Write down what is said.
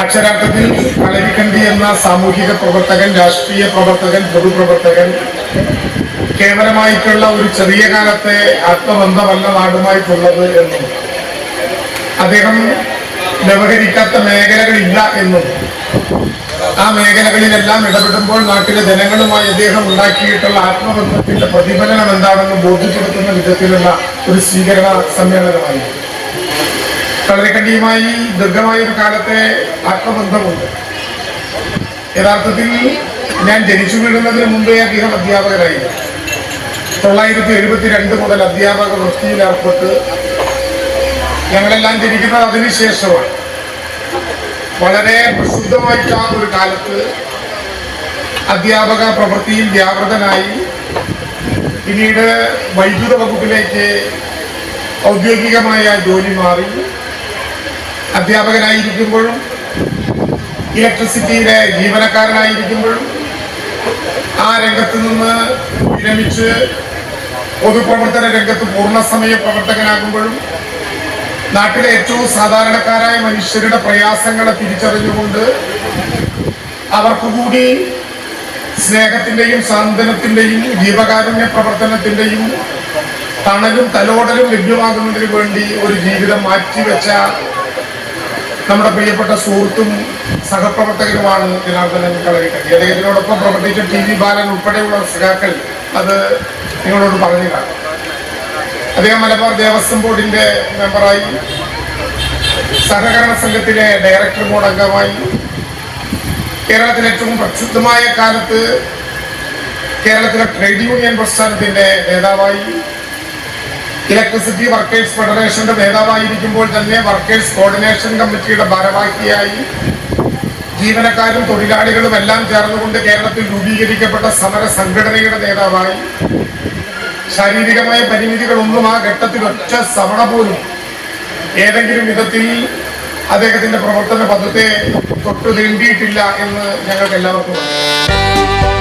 അക്ഷരാർത്ഥത്തിൽ കളരിക്കണ്ടി എന്ന സാമൂഹിക പ്രവർത്തകൻ രാഷ്ട്രീയ പ്രവർത്തകൻ പൊതുപ്രവർത്തകൻ കേവലമായിട്ടുള്ള ഒരു ചെറിയ കാലത്തെ ആത്മബന്ധമല്ല നാടുമായിട്ടുള്ളത് എന്നും അദ്ദേഹം വ്യവഹരിക്കാത്ത മേഖലകളില്ല എന്നും ആ മേഖലകളിലെല്ലാം ഇടപെടുമ്പോൾ നാട്ടിലെ ജനങ്ങളുമായി അദ്ദേഹം ഉണ്ടാക്കിയിട്ടുള്ള ആത്മബന്ധത്തിന്റെ പ്രതിഫലനം എന്താണെന്ന് ബോധ്യപ്പെടുത്തുന്ന വിധത്തിലുള്ള ഒരു സ്വീകരണ സമ്മേളനമായിരുന്നു. കളരിക്കണ്ടിയുമായി ദീർഘമായ ഒരു കാലത്തെ ആത്മബന്ധമുണ്ട്. യഥാർത്ഥത്തിൽ ഞാൻ ജനിച്ചു വീഴുന്നതിന് മുമ്പേ അദ്ദേഹം അധ്യാപകരായിരുന്നു തൊള്ളായിരത്തി എഴുപത്തിരണ്ട് മുതൽ അധ്യാപക വൃത്തിയിൽ ഏർപ്പെട്ട് ഞങ്ങളെല്ലാം ജനിക്കുന്നത് അതിനുശേഷമാണ് വളരെ പ്രസിദ്ധമായിട്ട് ഒരു കാലത്ത് അധ്യാപക പ്രവൃത്തിയിൽ വ്യാപൃതനായി പിന്നീട് വൈദ്യുത വകുപ്പിലേക്ക് ഔദ്യോഗികമായ ജോലി മാറി. അധ്യാപകനായിരിക്കുമ്പോഴും ഇലക്ട്രിസിറ്റിയിലെ ജീവനക്കാരനായിരിക്കുമ്പോഴും ആ രംഗത്ത് നിന്ന് വിരമിച്ച് പൊതുപ്രവർത്തന രംഗത്ത് പൂർണസമയ പ്രവർത്തകനാകുമ്പോഴും നാട്ടിലെ ഏറ്റവും സാധാരണക്കാരായ മനുഷ്യരുടെ പ്രയാസങ്ങളെ തിരിച്ചറിഞ്ഞുകൊണ്ട് അവർക്ക് കൂടി സ്നേഹത്തിന്റെയും സാന്ത്വനത്തിന്റെയും ജീവകാരുണ്യ പ്രവർത്തനത്തിന്റെയും തണലും തലോടലും ലഭ്യമാകുന്നതിന് വേണ്ടി ഒരു ജീവിതം മാറ്റിവെച്ച നമ്മുടെ പ്രിയപ്പെട്ട സുഹൃത്തും സഹപ്രവർത്തകരുമാണ് ജനാർദ്ദനൻ കളരിക്കട്ടി അദ്ദേഹത്തിനോടൊപ്പം പ്രവർത്തിച്ച ടി വി ബാലൻ ഉൾപ്പെടെയുള്ള സഖാക്കൾ അത് നിങ്ങളോട് പറഞ്ഞതാണ്. അദ്ദേഹം മലബാർ ദേവസ്വം ബോർഡിന്റെ മെമ്പറായി സഹകരണ സംഘത്തിലെ ഡയറക്ടർ ബോർഡ് അംഗമായി കേരളത്തിലെ ഏറ്റവും പ്രസിദ്ധമായ കാലത്ത് കേരളത്തിലെ ട്രേഡ് യൂണിയൻ പ്രസ്ഥാനത്തിന്റെ നേതാവായി ഇലക്ട്രിസിറ്റി വർക്കേഴ്സ് ഫെഡറേഷന്റെ നേതാവായിരിക്കുമ്പോൾ തന്നെ വർക്കേഴ്സ് കോർഡിനേഷൻ കമ്മിറ്റിയുടെ ഭാരവാഹിയായി ജീവനക്കാരും തൊഴിലാളികളും എല്ലാം ചേർന്നുകൊണ്ട് കേരളത്തിൽ രൂപീകരിക്കപ്പെട്ട സമര സംഘടനയുടെ നേതാവായി. ശാരീരികമായ പരിമിതികളൊന്നും ആ ഘട്ടത്തിൽ ഒറ്റ സവണ പോലും ഏതെങ്കിലും വിധത്തിൽ അദ്ദേഹത്തിന്റെ പ്രവർത്തന പദത്തെ തൊട്ടു തീണ്ടിയിട്ടില്ല എന്ന് ഞങ്ങൾക്ക് എല്ലാവർക്കും അറിയാം.